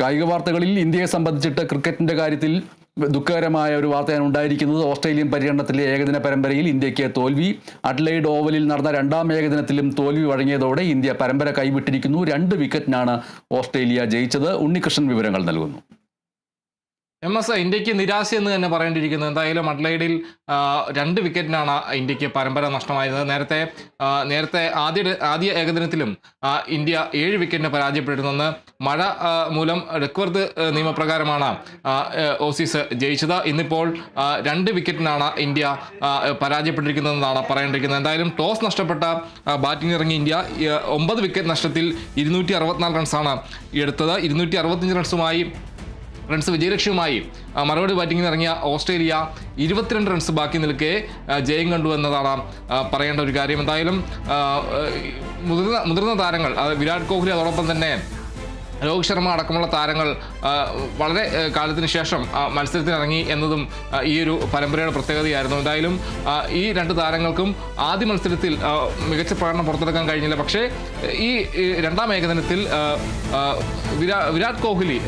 കായിക വാർത്തകളിൽ ഇന്ത്യയെ സംബന്ധിച്ചിട്ട് ക്രിക്കറ്റിന്റെ കാര്യത്തിൽ ദുഃഖകരമായ ഒരു വാർത്തയാണ് ഉണ്ടായിരിക്കുന്നത്. ഓസ്ട്രേലിയൻ പര്യടനത്തിലെ ഏകദിന പരമ്പരയിൽ ഇന്ത്യയ്ക്ക് തോൽവി. അഡ്ലൈഡ് ഓവലിൽ നടന്ന രണ്ടാം ഏകദിനത്തിലും തോൽവി വഴങ്ങിയതോടെ ഇന്ത്യ പരമ്പര കൈവിട്ടിരിക്കുന്നു. രണ്ട് വിക്കറ്റിനാണ് ഓസ്ട്രേലിയ ജയിച്ചത്. ഉണ്ണികൃഷ്ണൻ വിവരങ്ങൾ നൽകുന്നു. എം എസ് ഇന്ത്യയ്ക്ക് നിരാശ എന്ന് തന്നെ പറയേണ്ടിയിരിക്കുന്നത് എന്തായാലും അഡ്ലൈഡിൽ രണ്ട് വിക്കറ്റിനാണ് ഇന്ത്യയ്ക്ക് പരമ്പര നഷ്ടമായത്. നേരത്തെ നേരത്തെ ആദ്യ ആദ്യ ഏകദിനത്തിലും ഇന്ത്യ ഏഴ് വിക്കറ്റിന് പരാജയപ്പെട്ടിരുന്നെന്ന് മഴ മൂലം റെക്വർത്ത് നിയമപ്രകാരമാണ് ഓസീസ് ജയിച്ചത്. ഇന്നിപ്പോൾ രണ്ട് വിക്കറ്റിനാണ് ഇന്ത്യ പരാജയപ്പെട്ടിരിക്കുന്നതെന്നാണ് പറയേണ്ടിയിരിക്കുന്നത്. എന്തായാലും ടോസ് നഷ്ടപ്പെട്ട ബാറ്റിംഗ് ഇറങ്ങിയ ഇന്ത്യ ഒമ്പത് വിക്കറ്റ് നഷ്ടത്തിൽ ഇരുന്നൂറ്റി അറുപത്തിനാല് റൺസാണ് എടുത്തത്. ഇരുന്നൂറ്റി അറുപത്തഞ്ച് റൺസുമായി റൺസ് വിജയലക്ഷ്യവുമായി മറുപടി ബാറ്റിംഗിന് ഇറങ്ങിയ ഓസ്ട്രേലിയ ഇരുപത്തിരണ്ട് റൺസ് ബാക്കി നിൽക്കെ ജയം കണ്ടു എന്നതാണ് പറയേണ്ട ഒരു കാര്യം. എന്തായാലും മുതിർന്ന മുതിർന്ന താരങ്ങൾ വിരാട് കോഹ്ലി അതോടൊപ്പം തന്നെ രോഹിത് ശർമ്മ അടക്കമുള്ള താരങ്ങൾ വളരെ കാലത്തിന് ശേഷം മത്സരത്തിനിറങ്ങി എന്നതും ഈ ഒരു പരമ്പരയുടെ പ്രത്യേകതയായിരുന്നു. എന്തായാലും ഈ രണ്ട് താരങ്ങൾക്കും ആദ്യ മത്സരത്തിൽ മികച്ച പ്രകടനം പുറത്തെടുക്കാൻ കഴിഞ്ഞില്ല. പക്ഷേ ഈ രണ്ടാം ഏകദിനത്തിൽ വിരാട് കോഹ്ലി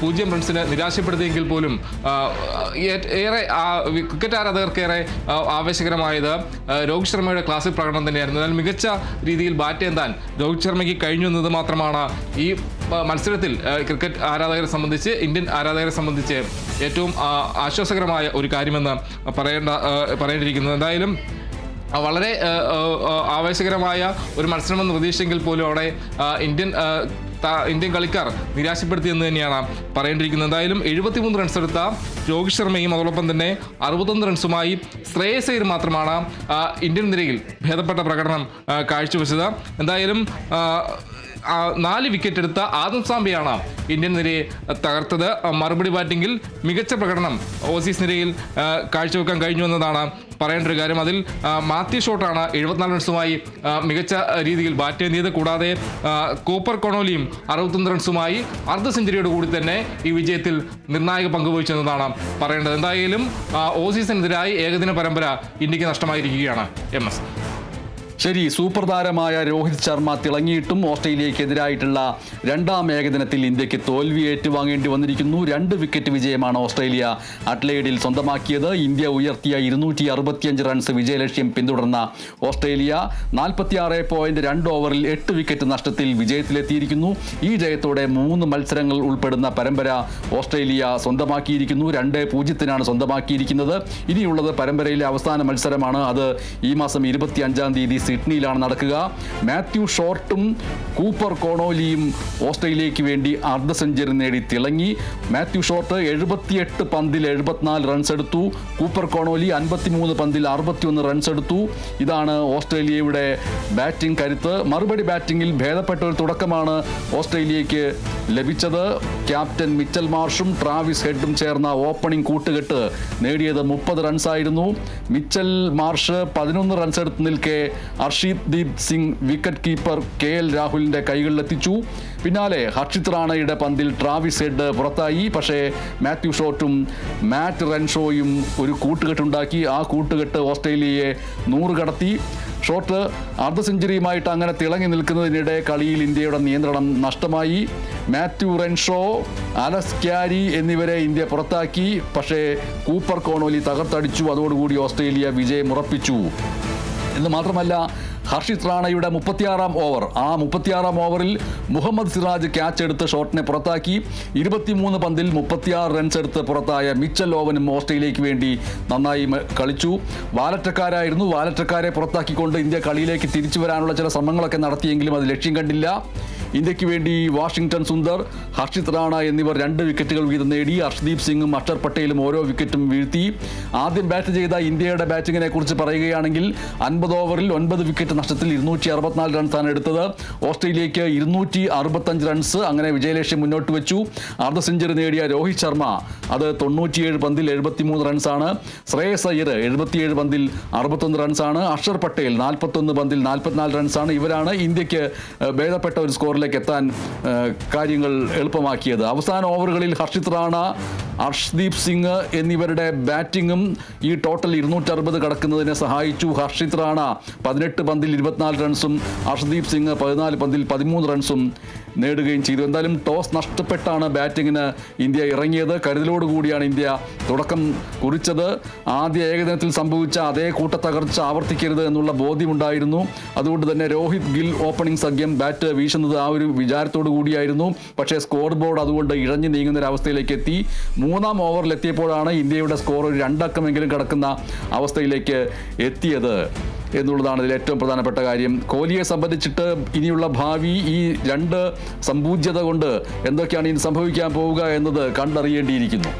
പൂജ്യം റൺസിന് നിരാശപ്പെടുത്തിയെങ്കിൽ പോലും ഏറെ ക്രിക്കറ്റ് ആരാധകർക്കേറെ ആവേശകരമായത് രോഹിത് ശർമ്മയുടെ ക്ലാസിക് പ്രകടനം തന്നെയായിരുന്നു. എന്നാൽ മികച്ച രീതിയിൽ ബാറ്റ് എന്താൻ രോഹിത് ശർമ്മയ്ക്ക് കഴിഞ്ഞു എന്നത് മാത്രമാണ് ഈ മത്സരത്തിൽ ക്രിക്കറ്റ് ആരാധകരെ സംബന്ധിച്ച് ഇന്ത്യൻ ആരാധകരെ സംബന്ധിച്ച് ഏറ്റവും ആശ്വാസകരമായ ഒരു കാര്യമെന്ന് പറയേണ്ട പറയേണ്ടിയിരിക്കുന്നത് എന്തായാലും വളരെ ആവേശകരമായ ഒരു മത്സരമെന്ന് പ്രതീക്ഷിച്ചെങ്കിൽ പോലും അവിടെ ഇന്ത്യൻ ഇന്ത്യൻ കളിക്കാർ നിരാശപ്പെടുത്തിയെന്ന് തന്നെയാണ് പറയേണ്ടിയിരിക്കുന്നത്. എന്തായാലും എഴുപത്തിമൂന്ന് റൺസ് എടുത്ത രോഹിത് ശർമ്മയും അതോടൊപ്പം തന്നെ അറുപത്തൊന്ന് റൺസുമായി ശ്രേയസ് മാത്രമാണ് ഇന്ത്യൻ നിരയിൽ ഭേദപ്പെട്ട പ്രകടനം കാഴ്ചവെച്ചത്. എന്തായാലും നാല് വിക്കറ്റ് എടുത്ത ആദം സാംബിയാണ് ഇന്ത്യൻ നിരയെ തകർത്തത്. മറുപടി ബാറ്റിംഗിൽ മികച്ച പ്രകടനം ഓസീസ് നിരയിൽ കാഴ്ചവെക്കാൻ കഴിഞ്ഞു എന്നതാണ് പറയേണ്ട ഒരു കാര്യം. അതിൽ മാത്യു ഷോട്ടാണ് എഴുപത്തിനാല് റൺസുമായി മികച്ച രീതിയിൽ ബാറ്റ് ചെയ്തത് കൂടാതെ കൂപ്പർ കൊണോലിയും അറുപത്തൊന്ന് റൺസുമായി അർദ്ധ സെഞ്ചുറിയോട് കൂടി തന്നെ ഈ വിജയത്തിൽ നിർണായക പങ്കുവഹിച്ചെന്നതാണ് പറയേണ്ടത്. എന്തായാലും ഓസീസിനെതിരായി ഏകദിന പരമ്പര ഇന്ത്യയ്ക്ക് നഷ്ടമായിരിക്കുകയാണ്. M S. ശരി സൂപ്പർ താരമായ രോഹിത് ശർമ്മ തിളങ്ങിയിട്ടും ഓസ്ട്രേലിയക്കെതിരായിട്ടുള്ള രണ്ടാം ഏകദിനത്തിൽ ഇന്ത്യയ്ക്ക് തോൽവി ഏറ്റുവാങ്ങേണ്ടി വന്നിരിക്കുന്നു. രണ്ട് വിക്കറ്റ് വിജയമാണ് ഓസ്ട്രേലിയ അഡ്ലൈഡിൽ സ്വന്തമാക്കിയത്. ഇന്ത്യ ഉയർത്തിയ ഇരുന്നൂറ്റി അറുപത്തിയഞ്ച് റൺസ് വിജയലക്ഷ്യം പിന്തുടർന്ന ഓസ്ട്രേലിയ നാൽപ്പത്തിയാറ് പോയിന്റ് രണ്ട് ഓവറിൽ എട്ട് വിക്കറ്റ് നഷ്ടത്തിൽ വിജയത്തിലെത്തിയിരിക്കുന്നു. ഈ ജയത്തോടെ മൂന്ന് മത്സരങ്ങൾ ഉൾപ്പെടുന്ന പരമ്പര ഓസ്ട്രേലിയ സ്വന്തമാക്കിയിരിക്കുന്നു. രണ്ട് പൂജ്യത്തിനാണ് സ്വന്തമാക്കിയിരിക്കുന്നത്. ഇനിയുള്ളത് പരമ്പരയിലെ അവസാന മത്സരമാണ്. അത് ഈ മാസം ഇരുപത്തി അഞ്ചാം തീയതി സിഡ്നിയിലാണ് നടക്കുക. മാത്യു ഷോർട്ടും കൂപ്പർ കോണോലിയും ഓസ്ട്രേലിയയ്ക്ക് വേണ്ടി അർദ്ധ സെഞ്ചുറി നേടി തിളങ്ങി. മാത്യു ഷോർട്ട് എഴുപത്തിയെട്ട് പന്തിൽ എഴുപത്തിനാല് റൺസ് എടുത്തു. കൂപ്പർ കോണോലി അൻപത്തിമൂന്ന് പന്തിൽ അറുപത്തിയൊന്ന് റൺസ് എടുത്തു. ഇതാണ് ഓസ്ട്രേലിയയുടെ ബാറ്റിംഗ് കരുത്ത്. മറുപടി ബാറ്റിംഗിൽ ഭേദപ്പെട്ട ഒരു തുടക്കമാണ് ഓസ്ട്രേലിയയ്ക്ക് ലഭിച്ചത്. ക്യാപ്റ്റൻ മിച്ചൽ മാർഷും ട്രാവിസ് ഹെഡും ചേർന്ന ഓപ്പണിംഗ് കൂട്ടുകെട്ട് നേടിയത് മുപ്പത് റൺസായിരുന്നു മിച്ചൽ മാർഷ് പതിനൊന്ന് റൺസ് എടുത്ത് നിൽക്കെ Arshdeep Singh wicket keeper K L രാഹുലിന്റെ കൈകളിലെത്തിച്ചു. പിന്നാലെ ഹർഷിത് റാണയുടെ പന്തിൽ ട്രാവിസ് ഹെഡ് പുറത്തായി. പക്ഷേ മാത്യു ഷോട്ടും മാറ്റ് റെൻഷോയും ഒരു കൂട്ടുകെട്ടുണ്ടാക്കി. ആ കൂട്ടുകെട്ട് ഓസ്ട്രേലിയയെ നൂറ് കടത്തി. ഷോട്ട് അർദ്ധ സെഞ്ചുറിയുമായിട്ട് അങ്ങനെ തിളങ്ങി നിൽക്കുന്നതിനിടെ കളിയിൽ ഇന്ത്യയുടെ നിയന്ത്രണം നഷ്ടമായി. മാത്യു റെൻഷോ അലസ് ക്യാരി എന്നിവരെ ഇന്ത്യ പുറത്താക്കി. പക്ഷേ കൂപ്പർ കോണോലി തകർത്തടിച്ചു. അതോടുകൂടി ഓസ്ട്രേലിയ വിജയം ഉറപ്പിച്ചു. എന്ന് മാത്രമല്ല ഹർഷിത് റാണയുടെ മുപ്പത്തിയാറാം ഓവർ. ആ മുപ്പത്തിയാറാം ഓവറിൽ മുഹമ്മദ് സിറാജ് ക്യാച്ച് എടുത്ത് ഷോട്ടിനെ പുറത്താക്കി. ഇരുപത്തിമൂന്ന് പന്തിൽ മുപ്പത്തിയാറ് റൺസ് എടുത്ത് പുറത്തായ മിച്ചൽ ഓവനും ഓസ്ട്രേലിയയ്ക്ക് വേണ്ടി നന്നായി കളിച്ചു. വാലറ്റക്കാരായിരുന്നു. വാലറ്റക്കാരെ പുറത്താക്കിക്കൊണ്ട് ഇന്ത്യ കളിയിലേക്ക് തിരിച്ചു വരാനുള്ള ചില ശ്രമങ്ങളൊക്കെ നടത്തിയെങ്കിലും അത് ലക്ഷ്യം കണ്ടില്ല. ഇന്ത്യയ്ക്ക് വേണ്ടി വാഷിംഗ്ടൺ സുന്ദർ ഹർഷിത് റാണ എന്നിവർ രണ്ട് വിക്കറ്റുകൾ വീതം നേടി. ഹർഷ്ദീപ് സിംഗും അക്ഷർ പട്ടേലും ഓരോ വിക്കറ്റും വീഴ്ത്തി. ആദ്യം ബാറ്റ് ചെയ്ത ഇന്ത്യയുടെ ബാറ്റിങ്ങിനെ കുറിച്ച് പറയുകയാണെങ്കിൽ അൻപത് ഓവറിൽ ഒൻപത് വിക്കറ്റ് നഷ്ടത്തിൽ ഇരുന്നൂറ്റി അറുപത്തിനാല് റൺസാണ് എടുത്തത്. ഓസ്ട്രേലിയയ്ക്ക് ഇരുന്നൂറ്റി അറുപത്തഞ്ച് റൺസ് അങ്ങനെ വിജയലക്ഷ്യം മുന്നോട്ട് വെച്ചു. അർദ്ധ സെഞ്ചുറി നേടിയ രോഹിത് ശർമ്മ അത് തൊണ്ണൂറ്റിയേഴ് പന്തിൽ എഴുപത്തിമൂന്ന് റൺസാണ് ശ്രേയസ് അയ്യർ എഴുപത്തിയേഴ് പന്തിൽ അറുപത്തൊന്ന് റൺസാണ് അക്ഷർ പട്ടേൽ നാൽപ്പത്തൊന്ന് പന്തിൽ നാൽപ്പത്തിനാല് റൺസാണ് ഇവരാണ് ഇന്ത്യയ്ക്ക് ഭേദപ്പെട്ട ഒരു സ്കോറിലേക്ക് എത്താൻ കാര്യങ്ങൾ എളുപ്പമാക്കിയത്. അവസാന ഓവറുകളിൽ ഹർഷിത് റാണ ഹർഷ്ദീപ് സിംഗ് എന്നിവരുടെ ബാറ്റിങ്ങും ഈ ടോട്ടൽ ഇരുന്നൂറ്ററുപത് കടക്കുന്നതിനെ സഹായിച്ചു. ഹർഷിത് റാണ പതിനെട്ട് പന്തിൽ ഇരുപത്തിനാല് റൺസും ഹർഷ്ദീപ് സിംഗ് പതിനാല് പന്തിൽ പതിമൂന്ന് റൺസും നേടുകയും ചെയ്തു. എന്തായാലും ടോസ് നഷ്ടപ്പെട്ടാണ് ബാറ്റിങ്ങിന് ഇന്ത്യ ഇറങ്ങിയത്. കരുതലോടുകൂടിയാണ് ഇന്ത്യ തുടക്കം കുറിച്ചത്. ആദ്യ ഏകദിനത്തിൽ സംഭവിച്ച അതേ കൂട്ടത്തകർച്ച ആവർത്തിക്കരുത് എന്നുള്ള ബോധ്യമുണ്ടായിരുന്നു. അതുകൊണ്ട് തന്നെ രോഹിത് ഗിൽ ഓപ്പണിംഗ് സഖ്യം ബാറ്റ് വീശുന്നത് ആ ഒരു വിചാരത്തോടു കൂടിയായിരുന്നു പക്ഷേ സ്കോർ ബോർഡ് അതുകൊണ്ട് ഇഴഞ്ഞു നീങ്ങുന്ന അവസ്ഥയിലേക്ക് എത്തി. മൂന്നാം ഓവറിലെത്തിയപ്പോഴാണ് ഇന്ത്യയുടെ സ്കോർ ഒരു രണ്ടക്കമെങ്കിലും കിടക്കുന്ന അവസ്ഥയിലേക്ക് എത്തിയത് എന്നുള്ളതാണ് ഇതിൽ ഏറ്റവും പ്രധാനപ്പെട്ട കാര്യം. കോഹ്ലിയെ സംബന്ധിച്ചിട്ട് ഇനിയുള്ള ഭാവി ഈ രണ്ട് സമ്പൂജ്യത കൊണ്ട് എന്തൊക്കെയാണ് ഇനി സംഭവിക്കാൻ പോവുക എന്നത് കണ്ടറിയേണ്ടിയിരിക്കുന്നു.